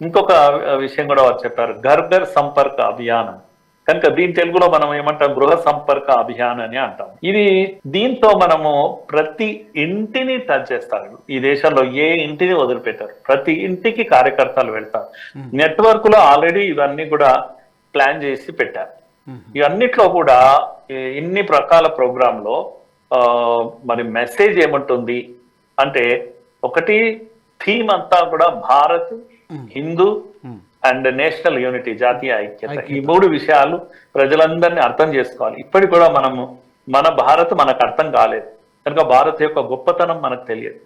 ఇంకొక విషయం కూడా వారు చెప్పారు. ఘర్ ఘర్ సంపర్క అభియాన్. కనుక దీని తెలుగులో మనం ఏమంటాం? గృహ సంపర్క అభియాన్ అని అంటాం. ఇది దీంతో మనము ప్రతి ఇంటిని టచ్ చేస్తారు. ఈ దేశంలో ఏ ఇంటిని వదిలిపెట్టారు. ప్రతి ఇంటికి కార్యకర్తలు వెళ్తారు. నెట్వర్క్లో ఆల్రెడీ ఇవన్నీ కూడా ప్లాన్ చేసి పెట్టారు. ఇవన్నిట్లో కూడా ఇన్ని రకాల ప్రోగ్రామ్లో ఆ, మరి మెసేజ్ ఏముంటుంది? అంటే ఒకటి థీమ్ అంతా కూడా Bharat Hindu and national unity జాతీయ ఐక్యత. ఈ మూడు విషయాలు ప్రజలందరినీ అర్థం చేసుకోవాలి. ఇప్పటికి కూడా మనము మన భారత్ మనకు అర్థం కాలేదు. కనుక భారత్ యొక్క గొప్పతనం మనకు తెలియదు.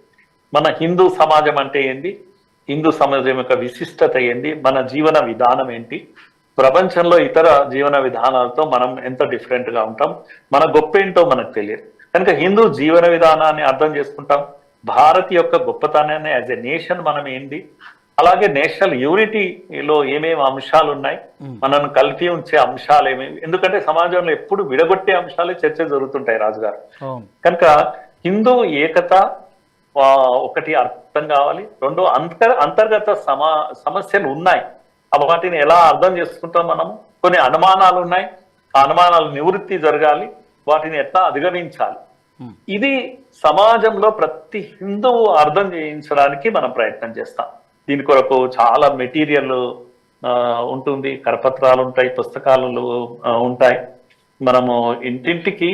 మన హిందూ సమాజం అంటే ఏంది? హిందూ సమాజం యొక్క విశిష్టత ఏంది? మన జీవన విధానం ఏంటి? ప్రపంచంలో ఇతర జీవన విధానాలతో మనం ఎంత డిఫరెంట్గా ఉంటాం? మన గొప్ప ఏంటో మనకు తెలియదు. కనుక హిందూ జీవన విధానాన్ని అర్థం చేసుకుంటాం. భారత్ యొక్క గొప్పతనాన్ని యాజ్ ఎ నేషన్ మనం ఏంటి అలాగే నేషనల్ యూనిటీలో ఏమేమి అంశాలు ఉన్నాయి మనల్ని కలిపి ఉంచే అంశాలు ఏమేమి ఎందుకంటే సమాజంలో ఎప్పుడు విడగొట్టే అంశాలే చర్చ జరుగుతుంటాయి రాజుగారు. కనుక హిందూ ఏకత ఒకటి అర్థం కావాలి. రెండు అంతర్ అంతర్గత సమా సమస్యలు ఉన్నాయి. వాటిని ఎలా అర్థం చేసుకుంటాం మనం కొన్ని అనుమానాలు ఉన్నాయి. ఆ అనుమానాలు నివృత్తి జరగాలి. వాటిని ఎట్లా అధిగమించాలి. ఇది సమాజంలో ప్రతి హిందువు అర్థం చేయించడానికి మనం ప్రయత్నం చేస్తాం. దీని కొరకు చాలా మెటీరియల్ ఉంటుంది. కరపత్రాలు ఉంటాయి పుస్తకాలు ఉంటాయి. మనము ఇంటింటికి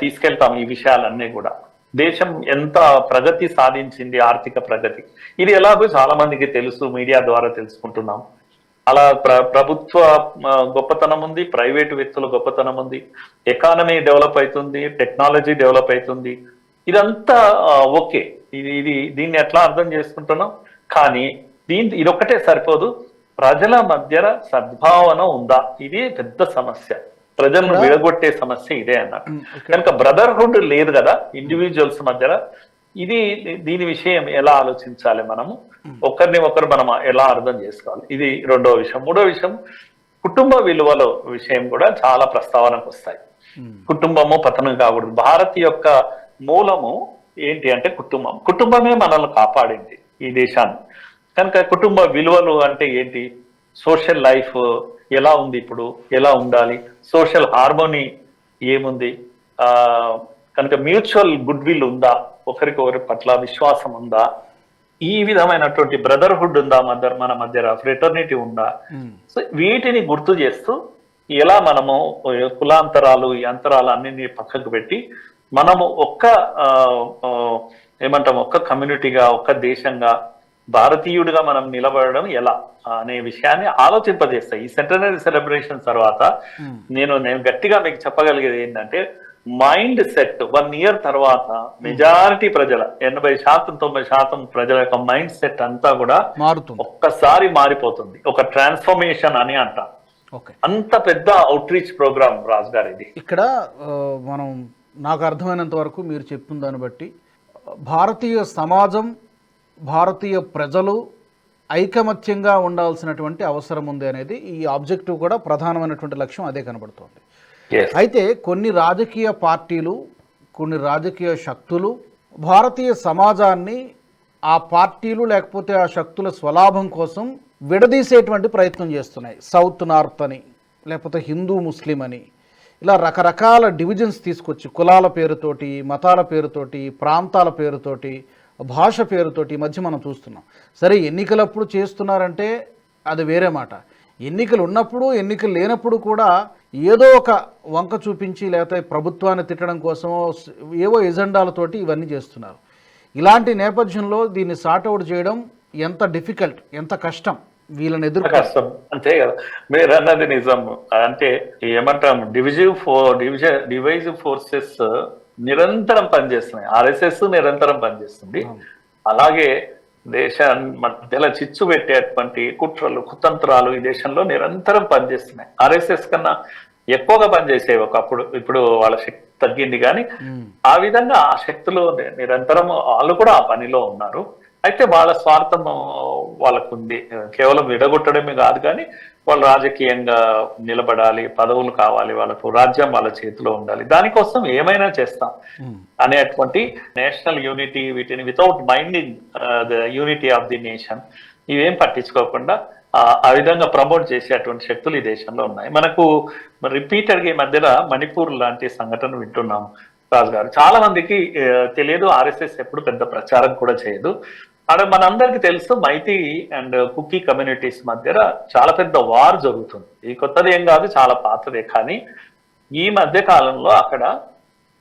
తీసుకెళ్తాం ఈ విషయాలన్నీ కూడా. దేశం ఎంత ప్రగతి సాధించింది ఆర్థిక ప్రగతి. ఇది ఎలాగో చాలా మందికి తెలుసు మీడియా ద్వారా తెలుసుకుంటున్నాం. అలా ప్ర ప్రభుత్వ గొప్పతనం ఉంది ప్రైవేటు వ్యక్తుల గొప్పతనం ఉంది. ఎకానమీ డెవలప్ అవుతుంది టెక్నాలజీ డెవలప్ అవుతుంది. ఇదంతా ఓకే. ఇది ఇది దీన్ని ఎట్లా అర్థం చేసుకుంటున్నాం? కానీ దీని ఇదొక్కటే సరిపోదు. ప్రజల మధ్య సద్భావన ఉందా? ఇది పెద్ద సమస్య. ప్రజలను విడగొట్టే సమస్య ఇదే అన్నట్టు కనుక బ్రదర్హుడ్ లేదు కదా ఇండివిజువల్స్ మధ్యన ఇది దీని విషయం ఎలా ఆలోచించాలి మనము? ఒకరిని ఒకరు మనం ఎలా అర్థం చేసుకోవాలి? ఇది రెండో విషయం. మూడో విషయం కుటుంబ విలువల విషయం కూడా చాలా ప్రస్తావనకు వస్తాయి. కుటుంబము పతనం కాకూడదు. భారత్ యొక్క మూలము ఏంటి అంటే కుటుంబం. కుటుంబమే మనల్ని కాపాడింది. ఈ దేశాన్ని. కనుక కుటుంబ విలువలు అంటే ఏంటి? సోషల్ లైఫ్ ఎలా ఉంది ఇప్పుడు? ఎలా ఉండాలి? సోషల్ హార్మోనీ ఏముంది? ఆ కనుక మ్యూచువల్ గుడ్ విల్ ఉందా? ఒకరికొకరి పట్ల విశ్వాసం ఉందా? ఈ విధమైనటువంటి బ్రదర్హుడ్ ఉందా మధ్య మన మధ్య ఫ్రెటర్నిటీ ఉందా? సో వీటిని గుర్తు చేస్తూ ఎలా మనము కులాంతరాలు ఈ అంతరాలు అన్నింటినీ పక్కకు పెట్టి మనము ఒక్క ఏమంటాం ఒక్క కమ్యూనిటీగా ఒక్క దేశంగా భారతీయుడిగా మనం నిలబడడం ఎలా అనే విషయాన్ని ఆలోచింపజేస్తాయి. ఈ సెంటనరీ సెలబ్రేషన్ తర్వాత నేను నేను గట్టిగా మీకు చెప్పగలిగేది ఏంటంటే మైండ్ సెట్ వన్ ఇయర్ తర్వాత మెజారిటీ ప్రజల ఎనభై శాతం తొంభై శాతం ప్రజల యొక్క మైండ్ సెట్ అంతా కూడా మారుతుంది. ఒక్కసారి మారిపోతుంది. ఒక ట్రాన్స్ఫర్మేషన్ అని అంటాం. ఓకే. అంత పెద్ద అవుట్ రీచ్ ప్రోగ్రామ్ రాజు గారు ఇది ఇక్కడ మనం నాకు అర్థమైనంత వరకు మీరు చెప్పిన దాన్ని బట్టి భారతీయ సమాజం భారతీయ ప్రజలు ఐకమత్యంగా ఉండాల్సినటువంటి అవసరం ఉంది అనేది ఈ ఆబ్జెక్టివ్ కూడా ప్రధానమైనటువంటి లక్ష్యం అదే కనబడుతోంది. అయితే కొన్ని రాజకీయ పార్టీలు కొన్ని రాజకీయ శక్తులు భారతీయ సమాజాన్ని ఆ పార్టీలు లేకపోతే ఆ శక్తుల స్వలాభం కోసం విడదీసేటువంటి ప్రయత్నం చేస్తున్నాయి. సౌత్ నార్త్ అని లేకపోతే హిందూ ముస్లిం అని. ఇలా రకరకాల డివిజన్స్ తీసుకొచ్చి కులాల పేరుతోటి మతాల పేరుతోటి ప్రాంతాల పేరుతోటి భాష పేరుతోటి మధ్య మనం చూస్తున్నాం. సరే ఎన్నికలప్పుడు చేస్తున్నారంటే అది వేరే మాట. ఎన్నికలు ఉన్నప్పుడు ఎన్నికలు లేనప్పుడు కూడా ఏదో ఒక వంక చూపించి లేకపోతే ప్రభుత్వాన్ని తిట్టడం కోసమో ఏవో ఎజెండాలతోటి ఇవన్నీ చేస్తున్నారు. ఇలాంటి నేపథ్యంలో దీన్ని సార్ట్అవుట్ చేయడం ఎంత డిఫికల్ట్ ఎంత కష్టం? వీళ్ళని ఎదుర్కో కష్టం అంతే కదా. మీరు అన్నది నిజం. అంటే ఏమంటాం divisive for division divisive forces నిరంతరం పనిచేస్తున్నాయి. ఆర్ఎస్ఎస్ నిరంతరం పనిచేస్తుంది. అలాగే దేశ మధ్యలో చిచ్చు పెట్టేటువంటి కుట్రలు కుతంత్రాలు ఈ దేశంలో నిరంతరం పనిచేస్తున్నాయి. ఆర్ఎస్ఎస్ కన్నా ఎక్కువగా పనిచేసేవి ఒకప్పుడు ఇప్పుడు వాళ్ళ శక్తి తగ్గింది కానీ ఆ విధంగా ఆ శక్తులు నిరంతరం వాళ్ళు కూడా ఆ పనిలో ఉన్నారు. అయితే వాళ్ళ స్వార్థం వాళ్ళకు ఉంది కేవలం విడగొట్టడమే కాదు కానీ వాళ్ళు రాజకీయంగా నిలబడాలి పదవులు కావాలి వాళ్ళకు రాజ్యం వాళ్ళ చేతిలో ఉండాలి. దానికోసం ఏమైనా చేస్తాం అనేటువంటి నేషనల్ యూనిటీ వీటిని without minding the unity of the nation ఇవేం పట్టించుకోకుండా ఆ విధంగా ప్రమోట్ చేసేటువంటి శక్తులు ఈ దేశంలో ఉన్నాయి. మనకు రిపీటెడ్గా ఈ మధ్యన మణిపూర్ లాంటి సంఘటన వింటున్నాం రాజు గారు చాలా మందికి తెలియదు ఆర్ఎస్ఎస్ ఎప్పుడు పెద్ద ప్రచారం కూడా చేయదు. అక్కడ మనందరికీ తెలుసు మైతి అండ్ కుకీ కమ్యూనిటీస్ మధ్య చాలా పెద్ద వార్ జరుగుతుంది. ఈ కొత్తది ఏం కాదు చాలా పాతదే. కానీ ఈ మధ్య కాలంలో అక్కడ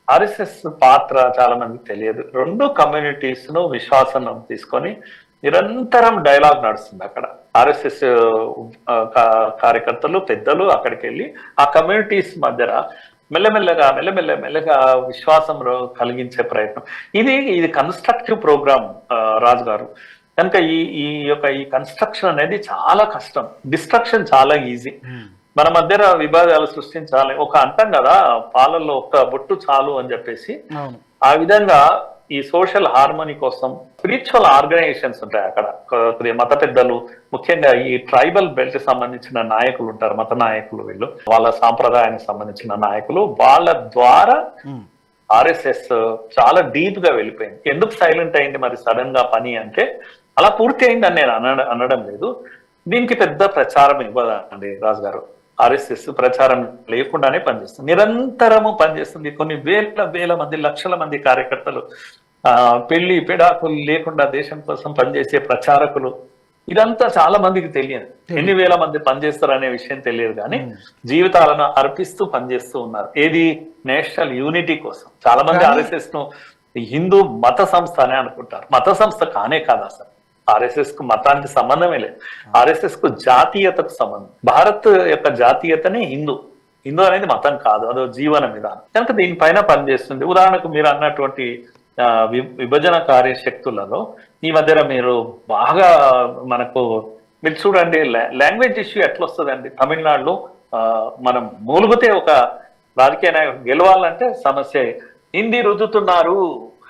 ఆర్ఎస్ఎస్ పాత్ర చాలా మందికి తెలియదు. రెండు కమ్యూనిటీస్ను విశ్వాసం తీసుకొని నిరంతరం డైలాగ్ నడుస్తుంది అక్కడ. ఆర్ఎస్ఎస్ కార్యకర్తలు పెద్దలు అక్కడికి వెళ్ళి ఆ కమ్యూనిటీస్ మధ్యన మెల్లమెల్లగా మెల్లమెల్ల మెల్లగా విశ్వాసం రో- కలిగించే ప్రయత్నం. ఇది ఇది కన్స్ట్రక్టివ్ ప్రోగ్రామ్ రాజు గారు. కనుక ఈ ఈ యొక్క ఈ కన్స్ట్రక్షన్ అనేది చాలా కష్టం. డిస్ట్రక్షన్ చాలా ఈజీ మన మధ్యన విభేదాలు సృష్టించాలి. ఒక అంటాం కదా పాలల్లో ఒక్క బొట్టు చాలు అని చెప్పేసి. ఆ విధంగా ఈ సోషల్ హార్మోనీ కోసం స్పిరిచువల్ ఆర్గనైజేషన్స్ ఉంటాయి అక్కడ. కొద్దిగా మత పెద్దలు ముఖ్యంగా ఈ ట్రైబల్ బెల్ట్ సంబంధించిన నాయకులు ఉంటారు మత నాయకులు వీళ్ళు. వాళ్ళ సాంప్రదాయానికి సంబంధించిన నాయకులు వాళ్ళ ద్వారా. ఆర్ఎస్ఎస్ చాలా డీప్గా వెళ్ళిపోయింది. ఎందుకు సైలెంట్ అయింది మరి సడన్గా పని అంటే అలా పూర్తి అయిందని నేను అనడ అనడం లేదు. దీనికి పెద్ద ప్రచారం ఇవ్వదండి రాజు గారు ఆర్ఎస్ఎస్ ప్రచారం లేకుండానే పనిచేస్తుంది. నిరంతరము పనిచేస్తుంది. కొన్ని వేల వేల మంది లక్షల మంది కార్యకర్తలు పెళ్ళి పెడాకులు లేకుండా దేశం కోసం పనిచేసే ప్రచారకులు ఇదంతా చాలా మందికి తెలియదు. ఎన్ని వేల మంది పనిచేస్తారు అనే విషయం తెలియదు కానీ జీవితాలను అర్పిస్తూ పనిచేస్తూ ఉన్నారు. ఏది? నేషనల్ యూనిటీ కోసం. చాలా మంది ఆర్ఎస్ఎస్ను హిందూ మత సంస్థ అనే అనుకుంటారు. మత సంస్థ కానే కాదు అసలు. ఆర్ఎస్ఎస్కు మతానికి సంబంధమే లేదు. ఆర్ఎస్ఎస్కు జాతీయతకు సంబంధం. భారత్ యొక్క జాతీయతనే హిందూ. హిందూ అనేది మతం కాదు. అదో జీవన విధానం. కనుక దీనిపైన పనిచేస్తుంది. ఉదాహరణకు మీరు అన్నటువంటి విభజన కార్యశక్తులలో విభజనకార్య శక్తులలో ఈ మధ్యన మీరు బాగా మనకు మీరు చూడండి లాంగ్వేజ్ ఇష్యూ ఎట్లా వస్తుందండి తమిళనాడులో మనం మూలుగుతే ఒక రాజకీయ నాయకుడు గెలవాలంటే సమస్య. హిందీ రుద్దుతున్నారు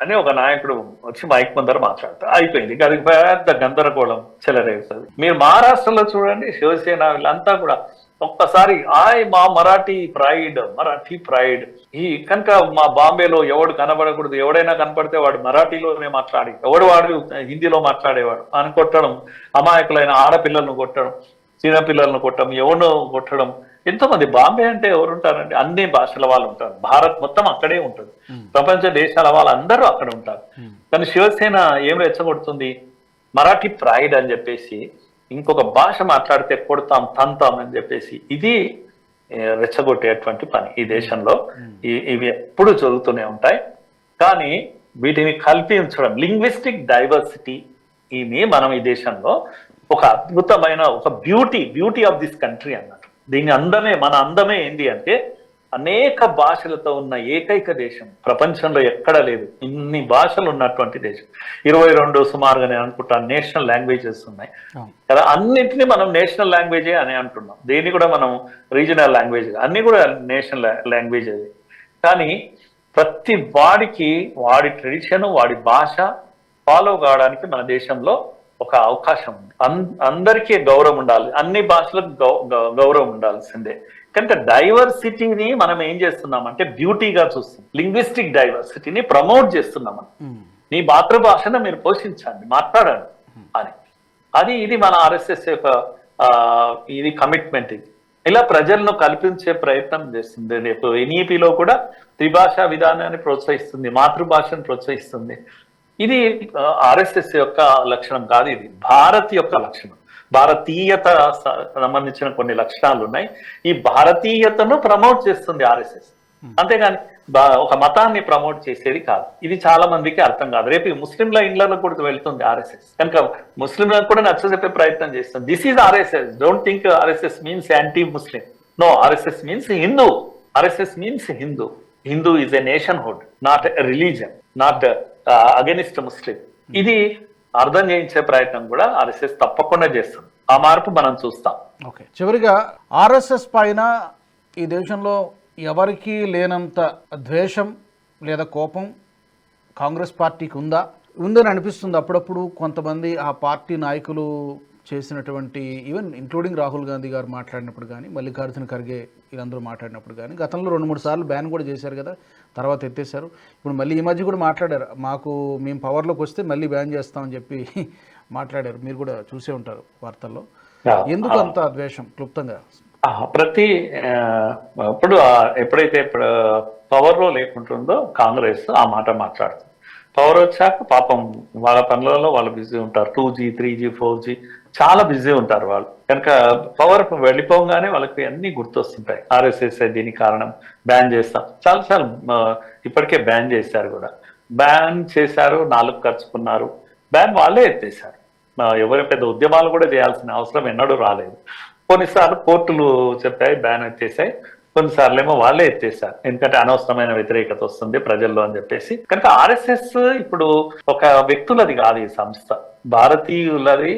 అని ఒక నాయకుడు వచ్చి మైక్ ముందర మాట్లాడతారు అయిపోయింది. అది పెద్ద గందరగోళం చెలరేగుతుంది. మీరు మహారాష్ట్రలో చూడండి శివసేన వీళ్ళంతా కూడా ఒక్కసారి ఆయ్ మా మరాఠీ ప్రైడ్ మరాఠీ ప్రైడ్ ఈ కనుక మా బాంబేలో ఎవడు కనబడకూడదు ఎవడైనా కనపడితే వాడు మరాఠీలోనే మాట్లాడి ఎవడు వాడు హిందీలో మాట్లాడేవాడు. అని కొట్టడం అమాయకులైన ఆడపిల్లలను కొట్టడం చిన్నపిల్లలను కొట్టడం ఎవరినో కొట్టడం. ఎంతో మంది బాంబే అంటే ఎవరు ఉంటారండి అన్ని భాషల వాళ్ళు ఉంటారు. భారత్ మొత్తం అక్కడే ఉంటుంది. ప్రపంచ దేశాల వాళ్ళందరూ అక్కడ ఉంటారు. కానీ శివసేన ఏం రెచ్చగొడుతుంది? మరాఠీ ప్రైడ్ అని చెప్పేసి ఇంకొక భాష మాట్లాడితే కొడతాం తంతాం అని చెప్పేసి ఇది రెచ్చగొట్టేటువంటి పని ఈ దేశంలో. ఇవి ఎప్పుడు జరుగుతూనే ఉంటాయి. కానీ వీటిని కల్పించడం లింగ్విస్టిక్ డైవర్సిటీ ఇది మనం ఈ దేశంలో ఒక అద్భుతమైన ఒక beauty beauty of this country అన్నట్టు. దీని అందమే మన అందమే ఏంటి అంటే అనేక భాషలతో ఉన్న ఏకైక దేశం. ప్రపంచంలో ఎక్కడ లేదు. ఇన్ని భాషలు ఉన్నటువంటి దేశం. ఇరవై రెండు సుమారుగా నేను అనుకుంటాను నేషనల్ లాంగ్వేజెస్ ఉన్నాయి. కదా అన్నిటిని మనం నేషనల్ లాంగ్వేజే అని అంటున్నాం. దేన్ని కూడా మనం రీజనల్ లాంగ్వేజ్ అన్ని కూడా నేషనల్ లాంగ్వేజ్. అది కానీ ప్రతి వాడికి వాడి ట్రెడిషన్ వాడి భాష ఫాలో కావడానికి మన దేశంలో ఒక అవకాశం ఉంది. అందరికీ గౌరవం ఉండాలి. అన్ని భాషలకు గౌ- గౌరవం ఉండాల్సిందే. కనుక డైవర్సిటీని మనం ఏం చేస్తున్నాం అంటే బ్యూటీగా చూస్తాం లింగ్విస్టిక్ డైవర్సిటీని ప్రమోట్ చేస్తున్నాం. మనం ఉమ్. నీ మాతృభాషను మీరు పోషించండి మాట్లాడండి అని. అది ఇది మన ఆర్ఎస్ఎస్ యొక్క ఇది కమిట్మెంట్ ఇది ఇలా ప్రజలను కల్పించే ప్రయత్నం చేస్తుంది. రేపు ఎన్ఈపిలో కూడా త్రిభాషా విధానాన్ని ప్రోత్సహిస్తుంది మాతృభాషను ప్రోత్సహిస్తుంది. ఇది ఆర్ఎస్ఎస్ యొక్క లక్షణం కాదు ఇది. భారత్ యొక్క లక్షణం. భారతీయత సంబంధించిన కొన్ని లక్షణాలు ఉన్నాయి. ఈ భారతీయతను ప్రమోట్ చేస్తుంది ఆర్ఎస్ఎస్. అంతేగాని ఒక మతాన్ని ప్రమోట్ చేసేది కాదు. ఇది చాలా మందికి అర్థం కాదు. రేపు ముస్లింల ఇండ్లలో కూడా వెళ్తుంది ఆర్ఎస్ఎస్. కనుక ముస్లింలకు కూడా నచ్చజెప్పే ప్రయత్నం చేస్తుంది. This is RSS. Don't think RSS means anti Muslim no RSS means Hindu RSS means Hindu Hindu is a nationhood not religion not against Muslim ఇది అర్థం చేయించే ప్రయత్నం కూడా ఆర్ఎస్ఎస్ తప్పకుండా చేస్తుంది. ఆ మార్పు మనం చూస్తాం. ఓకే. చివరిగా ఆర్ఎస్ఎస్ పైన ఈ దేశంలో ఎవరికీ లేనంత ద్వేషం లేదా కోపం కాంగ్రెస్ పార్టీకి ఉందా? ఉందని అనిపిస్తుంది అప్పుడప్పుడు కొంతమంది ఆ పార్టీ నాయకులు చేసినటువంటి ఈవెన్ ఇంక్లూడింగ్ రాహుల్ గాంధీ గారు మాట్లాడినప్పుడు కానీ మల్లికార్జున ఖర్గే వీళ్ళందరూ మాట్లాడినప్పుడు కానీ గతంలో రెండు మూడు సార్లు బ్యాన్ కూడా చేశారు కదా తర్వాత ఎత్తేసారు ఇప్పుడు మళ్ళీ ఈ మధ్య కూడా మాట్లాడారు. మాకు మేము పవర్లోకి వస్తే మళ్ళీ బ్యాన్ చేస్తామని చెప్పి మాట్లాడారు. మీరు కూడా చూసే ఉంటారు వార్తల్లో. ఎందుకు అంత ద్వేషం క్లుప్తంగా? ప్రతి ఇప్పుడు ఎప్పుడైతే ఇప్పుడు పవర్లో లేకుంటుందో కాంగ్రెస్ ఆ మాట మాట్లాడుతుంది. పవర్ వచ్చాక పాపం వాళ్ళ పనులలో వాళ్ళు బిజీ ఉంటారు. Two G three G four G చాలా బిజీ ఉంటారు వాళ్ళు. కనుక పవర్ వెళ్ళిపోగానే వాళ్ళకి అన్ని గుర్తొస్తుంటాయి. ఆర్ఎస్ఎస్ దీని కారణం. బ్యాన్ చేస్తాం. చాలా చాలా ఇప్పటికే బ్యాన్ చేశారు కూడా. బ్యాన్ చేశారు నాలుగు ఖర్చుకున్నారు బ్యాన్ వాళ్ళే ఎత్తేసారు ఎవరి పెద్ద ఉద్యమాలు కూడా చేయాల్సిన అవసరం ఎన్నడూ రాలేదు. కొన్నిసార్లు కోర్టులు చెప్పాయి బ్యాన్ ఎత్తేసాయి కొన్నిసార్లు ఏమో వాళ్ళే ఎత్తేసారు ఎందుకంటే అనవసరమైన వ్యతిరేకత వస్తుంది ప్రజల్లో అని చెప్పేసి. కనుక ఆర్ఎస్ఎస్ ఇప్పుడు ఒక వ్యక్తులది కాదు ఈ సంస్థ. భారతీయులది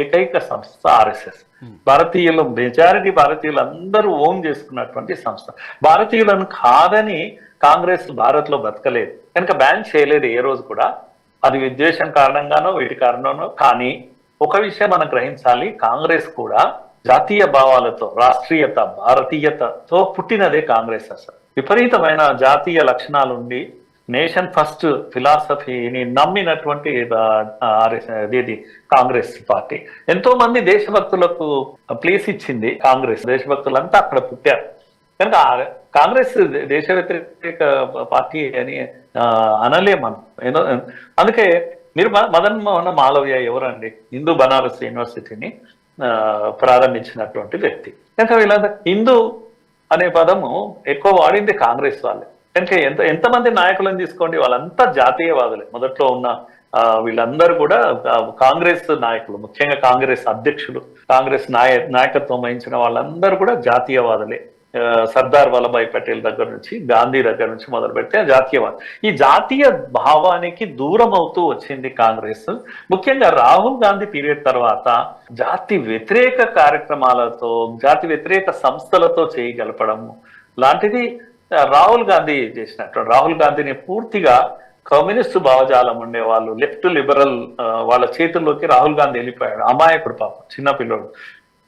ఏకైక సంస్థ ఆర్ఎస్ఎస్. భారతీయులు మెజారిటీ భారతీయులు అందరూ ఓన్ చేసుకున్నటువంటి సంస్థ. భారతీయులను కాదని కాంగ్రెస్ భారత్లో బతకలేదు. కనుక బ్యాన్ చేయలేదు ఏ రోజు కూడా. అది విద్వేషం కారణంగానో వీటి కారణంగానో. కానీ ఒక విషయం మనం గ్రహించాలి. కాంగ్రెస్ కూడా జాతీయ భావాలతో రాష్ట్రీయత భారతీయతతో పుట్టినదే కాంగ్రెస్ అసలు. విపరీతమైన జాతీయ లక్షణాలు ఉండి నేషన్ ఫస్ట్ ఫిలాసఫీని నమ్మినటువంటి ఇది కాంగ్రెస్ పార్టీ. ఎంతో మంది దేశభక్తులకు ప్లేస్ ఇచ్చింది కాంగ్రెస్. దేశభక్తులంతా అక్కడ పుట్టారు. కనుక కాంగ్రెస్ దేశ వ్యతిరేక పార్టీ అని అనలే మనం. అందుకే మీరు మ- మదన్ మోహన్ మాలవ్య ఎవరండి? హిందూ బనారస్ యూనివర్సిటీని. ప్రారంభించినటువంటి వ్యక్తి. కనుక వీళ్ళంతా హిందూ అనే పదము ఎక్కువ వాడింది కాంగ్రెస్ వాళ్ళే. కనుక ఎంత ఎంతమంది నాయకులను తీసుకోండి వాళ్ళంతా జాతీయవాదులే. మొదట్లో ఉన్న వీళ్ళందరూ కూడా కాంగ్రెస్ నాయకులు ముఖ్యంగా కాంగ్రెస్ అధ్యక్షులు కాంగ్రెస్ నాయ నాయకత్వం వహించిన వాళ్ళందరూ కూడా జాతీయవాదులే. సర్దార్ వల్లభాయ్ పటేల్ దగ్గర నుంచి గాంధీ దగ్గర నుంచి మొదలుపెట్టి పెడితే జాతీయవాదం ఈ జాతీయ భావానికి దూరం అవుతూ వచ్చింది కాంగ్రెస్. ముఖ్యంగా రాహుల్ గాంధీ పీరియడ్ తర్వాత జాతి వ్యతిరేక కార్యక్రమాలతో జాతి వ్యతిరేక సంస్థలతో చేయగలపడము లాంటిది రాహుల్ గాంధీ చేసినట్టు. రాహుల్ గాంధీని పూర్తిగా కమ్యూనిస్టు భావజాలం ఉండే వాళ్ళు లెఫ్ట్ లిబరల్ వాళ్ళ చేతుల్లోకి రాహుల్ గాంధీ వెళ్ళిపోయాడు. అమాయకుడు పాపం చిన్న పిల్లోడు.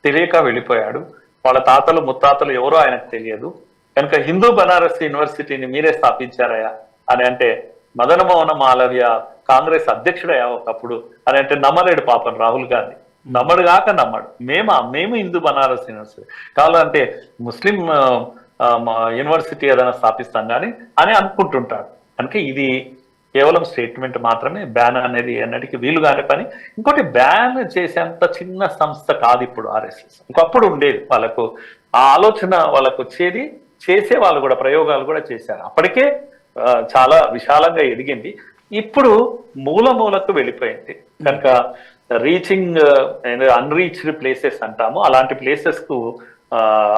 తెలియక వెళ్ళిపోయాడు. వాళ్ళ తాతలు ముత్తాతలు ఎవరో ఆయనకు తెలియదు. కనుక హిందూ బనారస్ యూనివర్సిటీని మీరే స్థాపించారయా అని అంటే మదన మోహన మాలవ్య కాంగ్రెస్ అధ్యక్షుడయ్యా ఒకప్పుడు అని అంటే నమ్మలేడు పాపం రాహుల్ గాంధీ. నమ్మడు కాక నమ్మడు. మేమా? మేము హిందూ బనారస్ యూనివర్సిటీ. కావాలంటే ముస్లిం ఆ, యూనివర్సిటీ ఏదైనా స్థాపిస్తాం కానీ అని అనుకుంటుంటాడు కనుక ఇది కేవలం స్టేట్మెంట్ మాత్రమే బ్యాన్ అనేది అన్నిటికీ వీలు కాని పని. ఇంకోటి బ్యాన్ చేసేంత చిన్న సంస్థ కాదు ఇప్పుడు ఆర్ఎస్ఎస్ ఇంకప్పుడు ఉండేది. వాళ్ళకు ఆ ఆలోచన వాళ్ళకు వచ్చేది చేసే వాళ్ళు కూడా ప్రయోగాలు కూడా చేశారు. అప్పటికే చాలా విశాలంగా ఎదిగింది. ఇప్పుడు మూల మూలకు వెళ్ళిపోయింది. కనుక రీచింగ్ అన్రీచ్డ్ ప్లేసెస్ అంటాము. అలాంటి ప్లేసెస్కు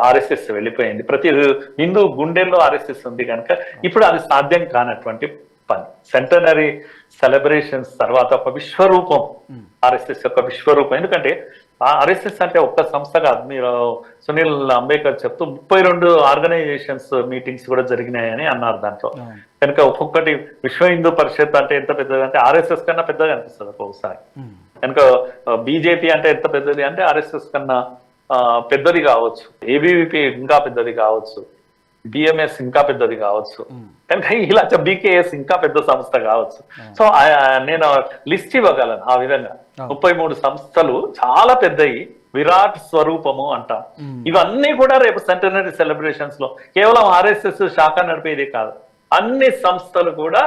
ఆర్ఎస్ఎస్ వెళ్ళిపోయింది. ప్రతి హిందూ గుండెల్లో ఆర్ఎస్ఎస్ ఉంది కనుక ఇప్పుడు అది సాధ్యం కానటువంటి పని. సెంటనరీ సెలబ్రేషన్స్ తర్వాత ఒక విశ్వరూపం ఆర్ఎస్ఎస్ యొక్క విశ్వరూపం. ఎందుకంటే ఆర్ఎస్ఎస్ అంటే ఒక్క సంస్థ కాదు మీరు సునీల్ అంబేద్కర్ చెప్తూ ముప్పై రెండు ఆర్గనైజేషన్స్ మీటింగ్స్ కూడా జరిగినాయని అన్నారు దాంట్లో. అవును. కనుక ఒక్కొక్కటి విశ్వ హిందూ పరిషత్ అంటే ఎంత పెద్దది అంటే ఆర్ఎస్ఎస్ కన్నా పెద్దగా అనిపిస్తుంది ఒక్కొక్కసారి ఉమ్. కనుక బీజేపీ అంటే ఎంత పెద్దది అంటే ఆర్ఎస్ఎస్ కన్నా పెద్దది కావచ్చు. ఏబీవీపీ ఇంకా పెద్దది కావచ్చు. బిఎంఎస్ ఇంకా పెద్దది కావచ్చు. కనుక ఇలా బీకేఎస్ ఇంకా పెద్ద సంస్థ కావచ్చు. సో నేను లిస్ట్ ఇవ్వగలను ఆ విధంగా. ముప్పై మూడు సంస్థలు చాలా పెద్దవి విరాట్ స్వరూపము అంటాం. ఇవన్నీ కూడా రేపు సెంటనరీ సెలబ్రేషన్స్లో కేవలం ఆర్ఎస్ఎస్ శాఖ నడిపేది కాదు. అన్ని సంస్థలు కూడా